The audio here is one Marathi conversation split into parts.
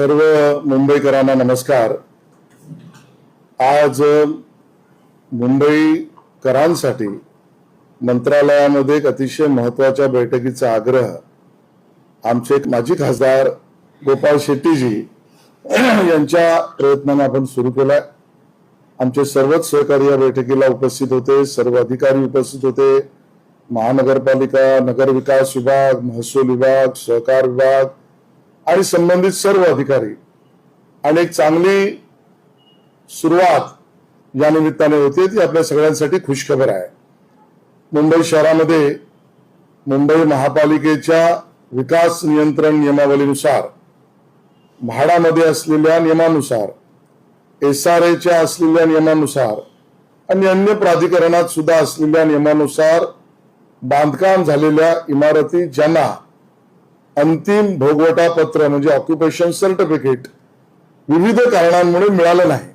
सर्व मुंबईकरांना नमस्कार. आज मुंबईकरांसाठी मंत्रालयामध्ये एक अतिशय महत्त्वाच्या बैठकीचा आग्रह आमचे एक माजी खासदार गोपाळ शेट्टीजी यांच्या प्रयत्नाने आपण सुरू केलाय. आमचे सर्वच सहकारी या बैठकीला उपस्थित होते सर्व अधिकारी उपस्थित होते. महानगरपालिका नगर विकास विभाग महसूल विभाग सहकार विभाग आणि संबंधित सर्व अधिकारी. आणि एक चांगली सुरुवात या निमित्ताने होते ती आपल्या सगळ्यांसाठी खुशखबर आहे. मुंबई शहरामध्ये मुंबई महापालिकेच्या विकास नियंत्रण नियमावलीनुसार म्हाडामध्ये असलेल्या नियमानुसार एस आर एच्या असलेल्या नियमानुसार आणि अन्य प्राधिकरणात सुद्धा असलेल्या नियमानुसार बांधकाम झालेल्या इमारती ज्यांना अंतिम भोगवटा पत्र म्हणजे ऑक्युपेशन सर्टिफिकेट विविध कारणांमुळे मिळालं नाही.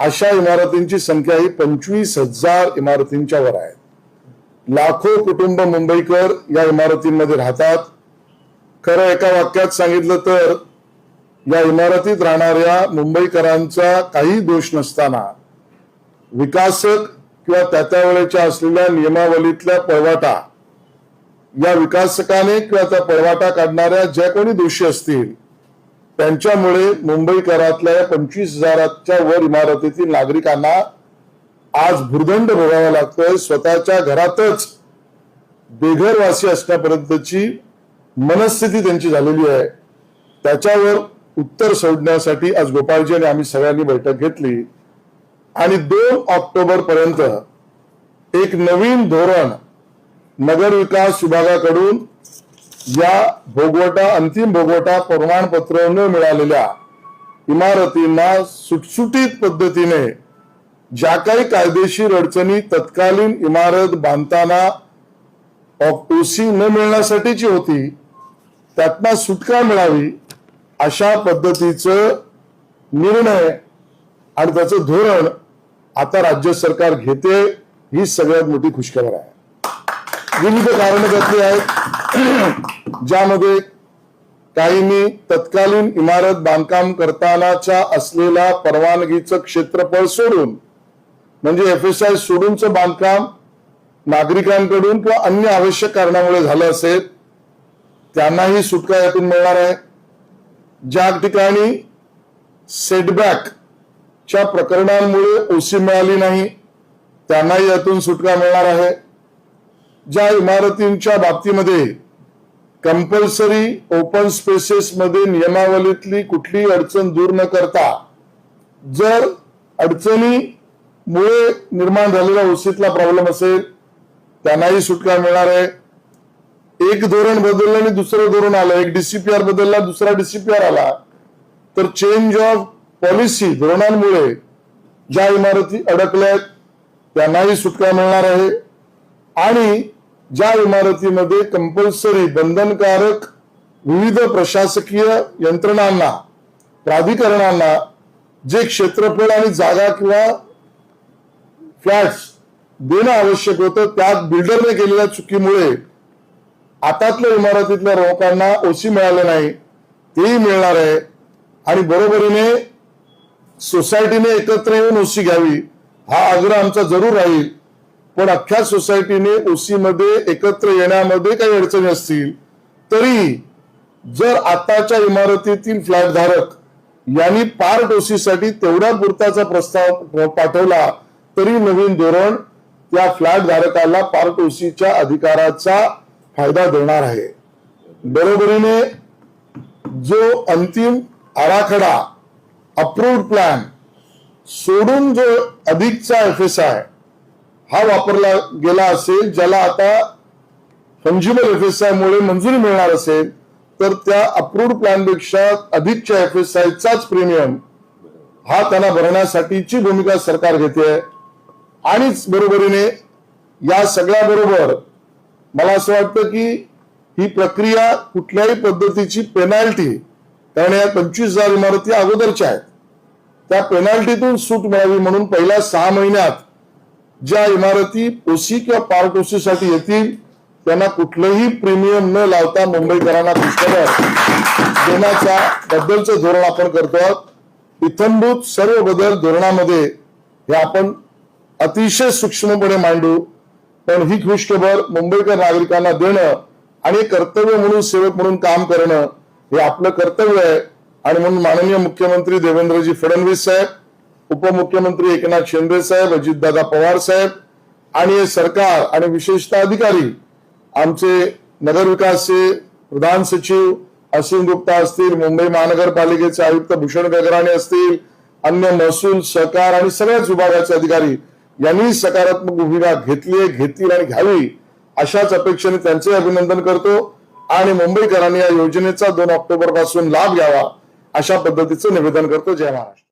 अशा इमारतींची संख्या ही पंचवीस हजार इमारतींच्या वर आहे. लाखो कुटुंब मुंबईकर या इमारतींमध्ये राहतात. खरं एका वाक्यात सांगितलं तर या इमारतीत राहणाऱ्या मुंबईकरांचा काही दोष नसताना विकासक किंवा त्या त्या वेळेच्या असलेल्या नियमावलीतल्या पळवाटा या विकासकाने किंवा त्या पळवाटा काढणाऱ्या ज्या कोणी दोषी असतील त्यांच्यामुळे मुंबईकरातल्या या पंचवीस हजाराच्या वर इमारतीतील नागरिकांना आज भूर्दंड भोगावा लागतोय. स्वतःच्या घरातच बेघरवासी असण्यापर्यंतची मनस्थिती त्यांची झालेली आहे. त्याच्यावर उत्तर सोडण्यासाठी आज गोपाळजी आणि आम्ही सगळ्यांनी बैठक घेतली. आणि दोन ऑक्टोबर पर्यंत एक नवीन धोरण नगर विकास विभागाकडून या भोगवटा अंतिम भोगवटा प्रमाणपत्र न मिळालेल्या इमारतींना सुटसुटीत पद्धतीने ज्या काही कायदेशीर अडचणी तत्कालीन इमारत बांधताना ओसी न मिळण्यासाठीची होती त्यातनं सुटका मिळावी अशा पद्धतीचं निर्णय आणि त्याचं धोरण आता राज्य सरकार घेते ही सगळ्यात मोठी खुशखबर आहे. विविध कारण त्यातली आहेत. ज्यामध्ये काहींनी तत्कालीन इमारत बांधकाम करतानाच्या असलेल्या परवानगीचं क्षेत्रफळ सोडून म्हणजे एफ एस आय सोडूनचं बांधकाम नागरिकांकडून किंवा अन्य आवश्यक कारणामुळे झालं असेल त्यांनाही सुटका यातून मिळणार आहे. ज्या ठिकाणी सेटबॅक च्या प्रकरणांमुळे ओसी मिळाली नाही त्यांनाही यातून सुटका मिळणार आहे. ज्या इमारतींच्या बाबतीमध्ये कंपल्सरी ओपन स्पेसेस मध्ये नियमावलीतली कुठलीही अडचण दूर न करता जर अडचणीमुळे निर्माण झालेला ओसीतला प्रॉब्लेम असेल त्यांनाही सुटका मिळणार आहे. एक धोरण बदललं आणि दुसरं धोरण आलं एक डीसीपीआर बदलला दुसरा डीसीपीआर आला तर चेंज ऑफ पॉलिसी धोरणांमुळे ज्या इमारती अडकल्यात त्यांनाही सुटका मिळणार आहे. आणि ज्या इमारतीमध्ये कंपल्सरी बंधनकारक विविध प्रशासकीय यंत्रणांना प्राधिकरणांना जे क्षेत्रफळ आणि जागा किंवा फ्लॅट्स देणं आवश्यक होतं त्यात बिल्डरने केलेल्या चुकीमुळे आतातल्या इमारतीतल्या लोकांना ओसी मिळालं नाही तेही मिळणार आहे आणि बरोबरीने सोसायटीने एकत्र येऊन ओसी घ्यावी हा आग्रह आमचा जरूर राहील. पण अख्ख्या सोसायटीने ओसी मध्ये एकत्र येण्यामध्ये काही अडचणी असतील तरी जर आताच्या इमारतीतील फ्लॅट धारक यांनी पार्ट ओसीसाठी तेवढ्या पुरताचा प्रस्ताव पाठवला तरी नवीन धोरण त्या फ्लॅट धारकाला पार्ट ओसीच्या अधिकाराचा फायदा देणार आहे. बरोबरीने जो अंतिम आराखडा अप्रूव्ड प्लॅन सोडून जो अधिकचा एफ एस आय हा वापरला गेला असेल ज्याला आता फंजिबल एफ एस आय मुळे मंजुरी मिळणार असेल तर त्या अप्रूव्ड प्लॅनपेक्षा अधिकच्या एफ एस चाच प्रीमियम हा त्यांना भरण्यासाठीची भूमिका सरकार घेते. आणिच बरोबरीने या सगळ्या बरोबर मला असं वाटतं की ही प्रक्रिया कुठल्याही पद्धतीची पेनाल्टी कारण या पंचवीस हजार इमारती अगोदरच्या आहेत त्या पेनाल्टीतून सूट मिळावी म्हणून पहिल्या सहा महिन्यात ज्या इमारती ओसी किंवा पार्ट ओसी साठी येतील त्यांना कुठलंही प्रीमियम न लावता मुंबईकरांना पुष्कळ देण्याच्या बद्दलचं धोरण आपण करतो आहोत. इथंभूत सर्व बदल धोरणामध्ये हे आपण अतिशय सूक्ष्मपणे मांडू. पण ही गोष्टभर मुंबईकर नागरिकांना देणं आणि कर्तव्य म्हणून सेवक म्हणून काम करणं हे आपलं कर्तव्य आहे. आणि म्हणून माननीय मुख्यमंत्री देवेंद्रजी फडणवीस साहेब उपमुख्यमंत्री एकनाथ शिंदे साहेब अजितदादा पवार साहेब आणि हे सरकार आणि विशेषतः अधिकारी आमचे नगरविकासचे प्रधान सचिव असीम गुप्ता असतील मुंबई महानगरपालिकेचे आयुक्त भूषण गगराणे असतील अन्य महसूल सहकार आणि सगळ्याच विभागाचे अधिकारी यांनी सकारात्मक भूमिका घेतली घेतील आणि घ्यावी अशाच अपेक्षेने त्यांचे अभिनंदन करतो आणि मुंबईकरांनी या योजनेचा दोन ऑक्टोबरपासून लाभ घ्यावा अशा पद्धतीचं निवेदन करतो. जय महाराष्ट्र.